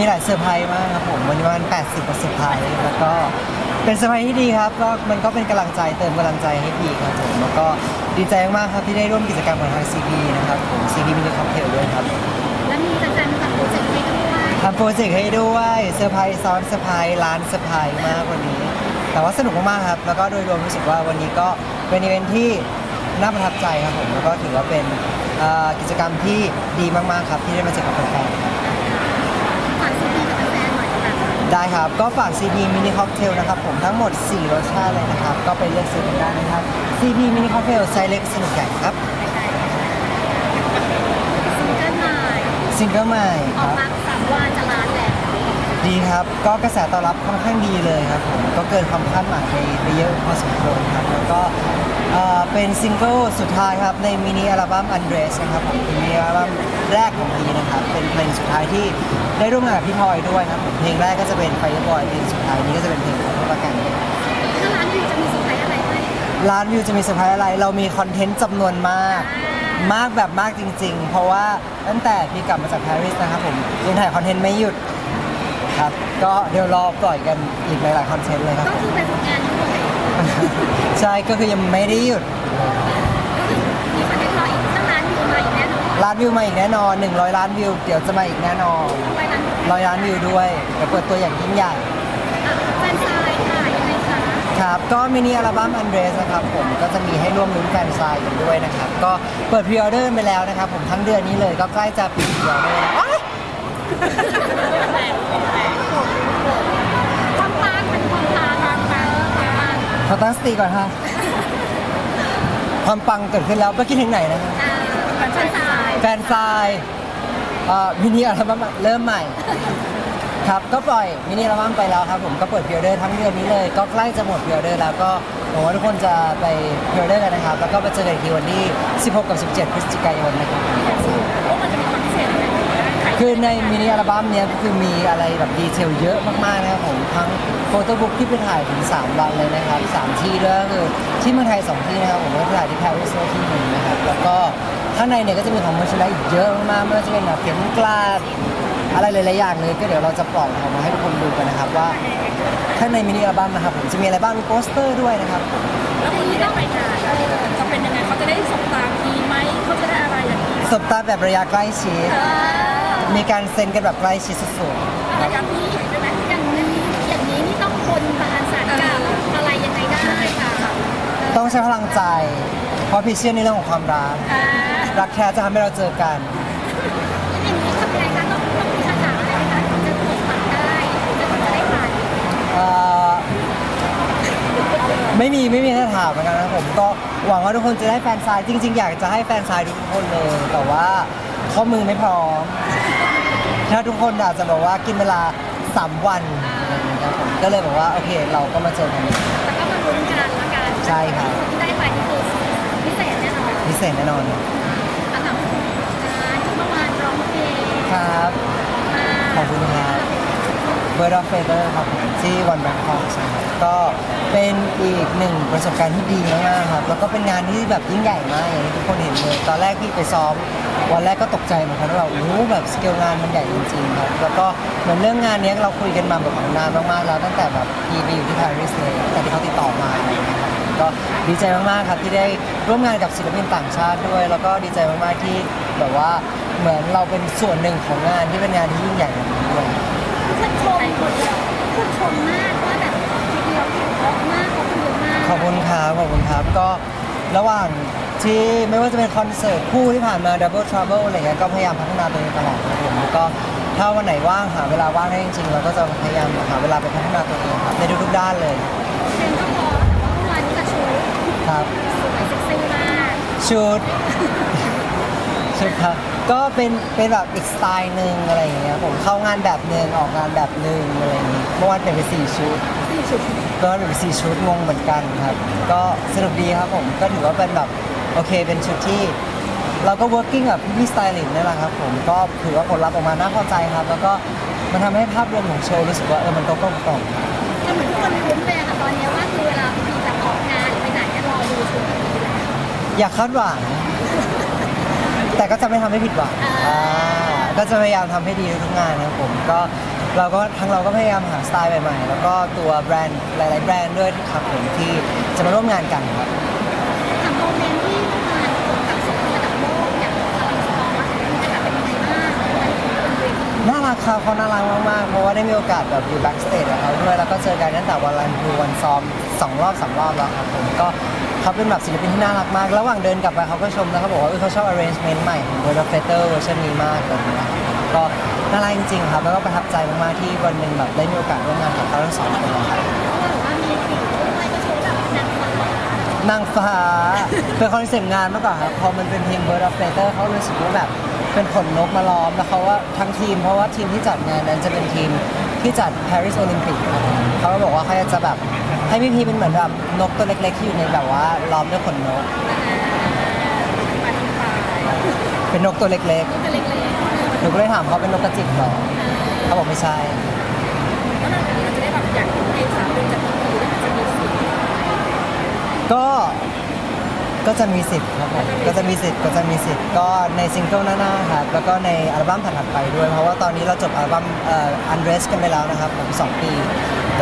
ครับมีหลายเซอร์ไพรส์มากครับผมวันนี้ประมาณ80กว่าเซอร์ไพรส์แล้วก็เป็นเซอร์ไพรส์ที่ดีครับก็มันก็เป็นกำลังใจเติมกำลังใจให้พี่ครับผมแล้วก็ดีใจมากๆครับที่ได้ร่วมกิจกรรมกับทาง CP นะครับผม CP มินิคอ c เทลด้วยครับและมีแฟนๆทำโปรเจกต์ให้ด้วยทำโปรเจกต์ให้ด้วยเซอร์ไพรส์ซ้อนเซอร์ไพรส์ร้านเซอร์ไพรส์มากวันนี้ แต่ว่าสนุกมากๆครับแล้วก็โดยรวมรู้สึกว่าวันนี้ก็เป็นอีเวนท์ที่น่าประทับใจครับผมแล้วก็ถือว่าเป็นเอ่อกิจกรรมที่ดีมากๆครับที่ได้มาเจอกับแฟนๆครับ ได้ครับ ก็ฝาก CP Mini Cocktail นะครับผมทั้งหมด 4 รสชาติเลยนะครับ ก็ไปเลือกซื้อกันได้นะครับ CP Mini Cocktail ไซส์เล็กสนุกใหญ่ครับซิงเกิลใหม่ซิงเกิลใหม่อคอกรับ มาสามวันจะล้านแล้วดีครับ ก็กระแสตอบรับค่อนข้างดีเลยครับผม ก็เกินความคาดหมายไปไปเยอะพอสมควรครับ แล้วก็เอ่อเป็นซิงเกิลสุดท้ายครับ ในมินิอัลบั้ม Undress นะครับผมเป็นมินิอัลบั้ม แรกของพีนะครับเป็นเพลงสุดท้ายที่ได้ร่วมงานกับพี่พลอยด้วยครับผมเพลงแรกก็จะเป็น Fireboy เพลงสุดท้ายนี้ก็จะเป็นเพลงของพวกประกันถ้าร้านอยู่จะมีเซอร์ไพรส์อะไรไหมร้านวิวจะมีเซอร์ไพรส์อะไร เรามีคอนเทนต์จำนวนมาก มากแบบมากจริง ๆ เพราะว่าตั้งแต่พี่กลับมาจากปารีสนะครับผมยังถ่ายคอนเทนต์ไม่หยุดครับก็เดี๋ยวรอปล่อยกันอีกหลายๆคอนเทนต์เลยครับก็คือไปฝึกงานด้วยใช่ก็คือยังไม่ได้หยุด ล้านวิวมาอีกแน่นอน 100 ล้านวิว เดี๋ยวจะมาอีกแน่นอนไปร้านร้อยล้านวิวด้วยเดี๋ยวเปิดตัวอย่างยิ่งใหญ่ อะแฟนซายค่ะยังไงคะครับ ก็มินิอัลบั้ม Undress นะครับผมก็จะมีให้ร่วมลุ้นแฟนซายกันด้วยนะครับ ก็เปิดพรีออเดอร์ไปแล้วนะครับ ผมทั้งเดือนนี้เลยก็ใกล้จะปิดพรีออเดอร์แล้วอ๊ะความปังเป็นความปังความปังความปังขอตั้งสติก่อนค่ะความปังเกิดขึ้นแล้วเมื่อกี้ถึงไหนนะครับ อ่า แฟนซายแฟนซายเอ่อมินิอัลบั้มเริ่มใหม่ ครับก็ปล่อยมินิอัลบั้มไปแล้วครับผมก็เปิดพรีออเดอร์ทั้งเดือนนี้เลย ก็ใกล้จะหมดพรีออเดอร์แล้วก็หวังว่าทุกคนจะไปพรีออเดอร์กันนะครับ แล้วก็ไปเจอกันอีกทีวันที่ 16 กับ 17 พฤศจิกายนนะครับว่ามันจะมีความพิเศษอะไรไหมคือในมินิอัลบั้มเนี้ยก็คือมีอะไรแบบดีเทลเยอะมากๆนะครับผมทั้งโฟโต้บุ๊กที่ไปถ่ายถึง 3 วันเลยนะครับ 3 ที่ด้วยก็คือที่เมืองไทย 2 ที่นะครับผมก็ถ่ายที่ปารีสที่หนึ่งนะครับแล้วก็ ข้างในเนี่ยก็จะมีของมัชไลอีกเยอะมากๆไม่ว่าจะเป็นแบบเข็มกลาดอะไรหลายๆอย่างเลยก็เดี๋ยวเราจะปล่อยออกมาให้ทุกคนดูกันนะครับว่าข้างในมินิอัลบั้มนะครับผมจะมีอะไรบ้างมีโปสเตอร์ด้วยนะครับ แล้วคนที่ต้องไปงานเออจะเป็นยังไงเขาจะได้สบตาทีไหมเขาจะได้อะไรอย่างนี้สบตาแบบระยะใกล้ชิดเออมีการเซ็นกันแบบใกล้ชิดสุดอะไรอย่างนี้ใช่ไหมอย่างนี้อย่างนี้นี่ต้องคนบานสารกล่าวอะไรยังไงได้ค่ะๆต้องใช้พลังใจ เพราะพี่เชื่อในเรื่องของความรัก อ่า รักแท้จะทำให้เราเจอกันอย่างนี้ทำยังไงคะต้องต้องมีคาถาอะไรไหมคะถึงจะตกปัดได้ถึงจะจะได้ผ่านเอ่อไม่มีไม่มีคำถามเหมือนกันนะผมก็หวังว่าทุกคนจะได้แฟนซายจริง ๆ อยากจะให้แฟนซายทุกคนเลย แต่ว่าข้อมือไม่พร้อม ถ้าทุกคนอาจจะบอกว่ากินเวลา 3 วันอะไรอย่างเงี้ยครับผมก็เลยบอกว่า โอเค เราก็มาเจอกันแต่ก็มาลุ้นกันละกันใช่ครับคนที่ได้ไปนี่คือพิเศษแน่นอน ครับ ขอบคุณครับ Bird of Feather ครับผมที่วันแบงคอกก็เป็นอีกหนึ่งประสบการณ์ที่ดีมากๆครับ แล้วก็เป็นงานที่แบบยิ่งใหญ่มากอย่างที่ทุกคนเห็นเลยตอนแรกพี่ไปซ้อม วันแรกก็ตกใจเหมือนกันว่าโอ้โหแบบสเกลงานมันใหญ่จริงๆครับแล้วก็เหมือนเรื่องงานเนี้ยเราคุยกันมาแบบนานมากๆแล้วตั้งแต่แบบพี่ไปอยู่ที่ปารีสเลยแต่ที่เขาติดต่อมาอะไรอย่างเงี้ยครับก็ดีใจมากๆครับที่ได้ร่วมงานกับศิลปินต่างชาติด้วย แล้วก็ดีใจมากๆที่แบบว่า เหมือนเราเป็นส่วนหนึ่งของงานที่เป็นงานที่ยิ่งใหญ่แบบนี้ด้วยคุณชมคุณชมมากว่าแบบทีเดียวเพราะมากเขาคุณเยอะมากขอบคุณครับขอบคุณครับก็ระหว่างที่ไม่ว่าจะเป็นคอนเสิร์ตคู่ที่ผ่านมา Double Trouble อะไรเงี้ยก็พยายามพัฒนาตัวเองตลอดครับผมแล้วก็ถ้าวันไหนว่างหาเวลาว่างได้จริงๆเราก็จะพยายามหาเวลาไปพัฒนาตัวเองครับในทุกๆด้านเลยเพลงก็พอแต่ว่าเมื่อวานนี้กระชูครับสวยเซ็กซี่มากชุดชุดครับ ก็เป็นเป็นแบบอีกสไตล์หนึ่งอะไรอย่างเงี้ยผมเข้างานแบบหนึ่งออกงานแบบหนึ่งอะไรอย่างงี้เมื่อวานเป็นไปสี่ชุดสี่ชุดก็เป็นไปสี่ชุดงงเหมือนกันครับ ก็สนุกดีครับผมก็ถือว่าเป็นแบบโอเคเป็นชุดที่ เราก็ working กับพี่สไตลิสต์นี่แหละครับผมก็ถือว่าผลลัพธ์ออกมาน่าพอใจครับ แล้วก็มันทำให้ภาพรวมของโชว์รู้สึกว่าเออมันก็กลมกล่อมก็เหมือนทุกคนลุ้นเลยอะค่ะตอนนี้ว่าคือเวลาพี่จะออกงานหรือไปไหนเนี่ยรอดูชุด อย่าคาดหวัง แต่ก็จะไม่ทำให้ผิดหวังอ่าอ่าก็จะพยายามทำให้ดีทุกงานนะครับผมก็เราก็ทั้งเราก็พยายามหาสไตล์ใหม่ๆ แล้วก็ตัวแบรนด์หลายๆแบรนด์ด้วยครับผมที่จะมาร่วมงานกันครับถามโมเมนต์ที่งานกับศิลปินระดับโลกอย่างอลังสปอร์ตจะแบบเป็นยังไงบ้างมันเป็นเวทีน่ารักครับเขาน่ารักมากๆ เพราะว่าได้มีโอกาสแบบอยู่แบ็กสเตจกับเขาด้วยแล้วก็เจอกันตั้งแต่วันรันทูวันซ้อมสองรอบสามรอบแล้วครับผมก็ เขาเป็นแบบศิลปินที่น่ารักมาก ระหว่างเดินกลับไปเขาก็ชมแล้วเขาบอกว่าเออเขาชอบ arrangement ใหม่ของ World of Feather เวอร์ชันนี้มากเลยนะครับก็น่ารักจริงๆครับแล้วก็ประทับใจมากๆที่วันหนึ่งแบบได้มีโอกาสร่วมงานกับเขาทั้งสองคนนะครับเขาบอกว่ามีสีด้วยก็โชว์แบบนางฟ้านางฟ้าเป็นคอนเซ็ปต์งานมากกว่าครับพอมันเป็นเพลง Bird of Feather เขารู้สึกว่าแบบเป็นขนนกมาล้อมแล้วเขาว่าทั้งทีมเพราะว่าทีมที่จัดงานนั้นจะเป็นทีมที่จัด Paris Olympic ครับเขาก็บอกว่าเขาจะแบบ ให้พี่พีเป็นเหมือนแบบนกตัวเล็กๆที่อยู่ในแบบว่าล้อมด้วยขนนก เป็นนกตัวเล็กก็จะเล็กๆหนูก็เลยถามเขาเป็นนกกระจิบเหรอเขาบอกไม่ใช่ ๆก็นอกจากนี้เราจะได้แบบอยากให้สาวเป็นจากที่ดีจะมีสี ก็ ก็จะมีสิทธิ์ครับผมก็จะมีสิทธิ์ก็จะมีสิทธิ์ก็ในซิงเกิลหน้าๆครับแล้วก็ในอัลบั้มถัดๆไปด้วย เพราะว่าตอนนี้เราจบอัลบั้มเอ่อ Undress กันไปแล้วนะครับผมสองปี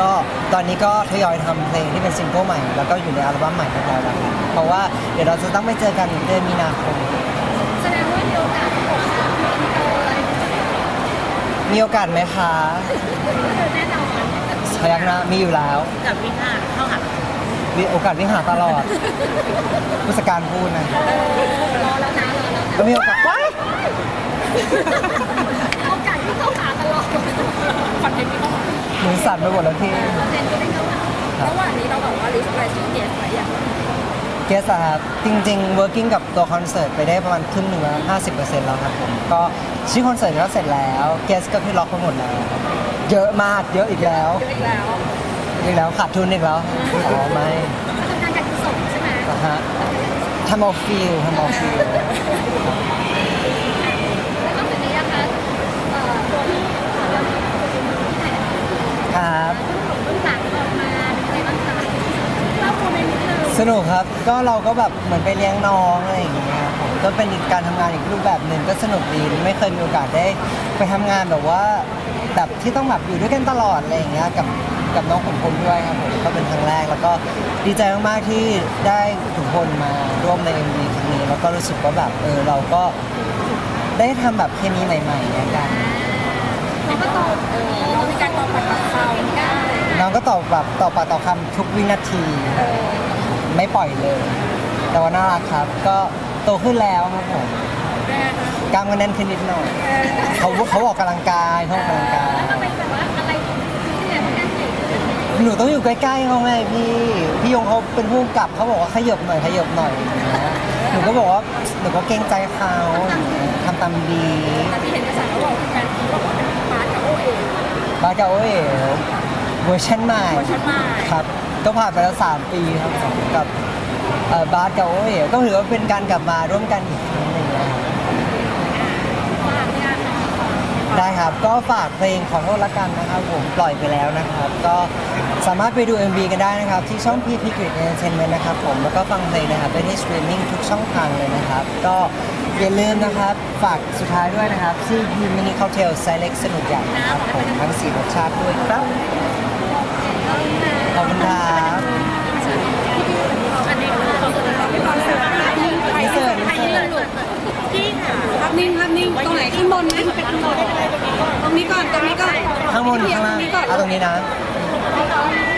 ก็ตอนนี้ก็ทยอยทำเพลงที่เป็นซิงเกิลใหม่ แล้วก็อยู่ในอัลบั้มใหม่เรียบร้อยแล้วครับเพราะว่าเดี๋ยวเราจะต้องไปเจอกันเดือนมีนาคมแสดงว่ามีโอกาสผมสาวมีเตยมีโอกาสไหมคะแน่นอนพยักหน้ามีอยู่แล้วกับวิหารเข้าหา มีโอกาสวิ่งหาตลอดผู้จัดการพูดนะรอแล้วนะรอแล้วนะก็มีโอกาสว้ายโอกาสที่เข้าหาตลอดคอนเทนต์ที่เข้าหาหนูสั่นไปหมดแล้วพี่คอนเทนต์ที่ได้เข้าหาระหว่างนี้เราแบบว่าลิสต์รายชื่อเกสไว้อย่างเกสอะครับจริงๆ working กับตัวคอนเสิร์ตไปได้ประมาณครึ่งหนึ่งแล้วห้าสิบเปอร์เซ็นต์แล้วครับผมก็ชื่อคอนเสิร์ตก็เสร็จแล้ว เกสก็คือล็อกไปหมดแล้ว เยอะมากเยอะอีกแล้วเยอะอีกแล้ว อีกแล้วขาดทุนอีกแล้วอ๋อไม่ทำงานการกุศลใช่ไหมนะฮะทำเอาฟิลทำเอาฟิลแล้วก็จากนี้นะคะเอ่อตัวที่เราที่ไหนนะคะครับเบื้องหลังออกมาเป็นยังไงบ้างคะเล่าโมเมนต์นิดนึงสนุกครับ ก็เราก็แบบเหมือนไปเลี้ยงน้องอะไรอย่างเงี้ยครับผมก็เป็นอีกการทำงานอีกรูปแบบหนึ่งก็สนุกดี ไม่เคยมีโอกาสได้ไปทำงานแบบว่าแบบที่ต้องแบบอยู่ด้วยกันตลอดอะไรอย่างเงี้ย กับ กับน้องขุนพลด้วยครับผมก็เป็นครั้งแรก แล้วก็ดีใจมากๆที่ได้ขุนพลมาร่วมใน MV ครั้งนี้ แล้วก็รู้สึกว่าแบบเออเราก็ได้ทำแบบเคมีใหม่ๆกันเราก็ตอบเออเรามีการตอบปากต่อคำได้น้องก็ตอบแบบต่อปากต่อคำทุกวินาที เออไม่ปล่อยเลย แต่ว่าน่ารักครับ ก็โตขึ้นแล้วครับผมแม่คะกล้ามก็แน่นขึ้นนิดหน่อย เออเขาเขาออกกำลังกายเขาออกกำลังกาย แล้วมันเป็นแบบว่าอะไรที่ไหนมันกันใหญ่ขึ้น หนูต้องอยู่ใกล้ๆเขาไงพี่ พี่ยงเขาเป็นผู้กำกับเขาบอกว่าขยับหน่อยขยับหน่อยอย่างเงี้ยหนูก็บอกว่าหนูก็เกรงใจเขาทำตามดีแต่ที่เห็นกระแสเขาบอกแฟนทีบอกว่าเป็นพาร์ทกับโอเอ๋บาเกาเอ๋เวอร์ชันใหม่เวอร์ชันใหม่ครับก็ผ่านไปแล้ว3ปีครับผมกับเอ่อบาสกับโอเอ๋ก็ถือว่าเป็นการกลับมาร่วมกันอีกครั้งหนึ่งนะครับ ฝากงานนะคะ ได้ครับ ก็ฝากเพลงของโทษละกันนะครับ ผมปล่อยไปแล้วนะครับ ก็สามารถไปดู MV กันได้นะครับ ที่ช่อง PP Grid Entertainment นะครับผมแล้วก็ฟังเพลงนะครับได้ที่สตรีมมิ่งทุกช่องทางเลยนะครับ ก็อย่าลืมนะครับ ฝากสุดท้ายด้วยนะครับ ที่ยูมินิคาเทลไซเล็กสนุกใหญ่นะครับผมทั้งสี่รสชาติด้วยครับขอบคุณครับ นี้ก่อนตรงนี้ก่อนข้างบนข้างล่างเอาตรงนี้นะเ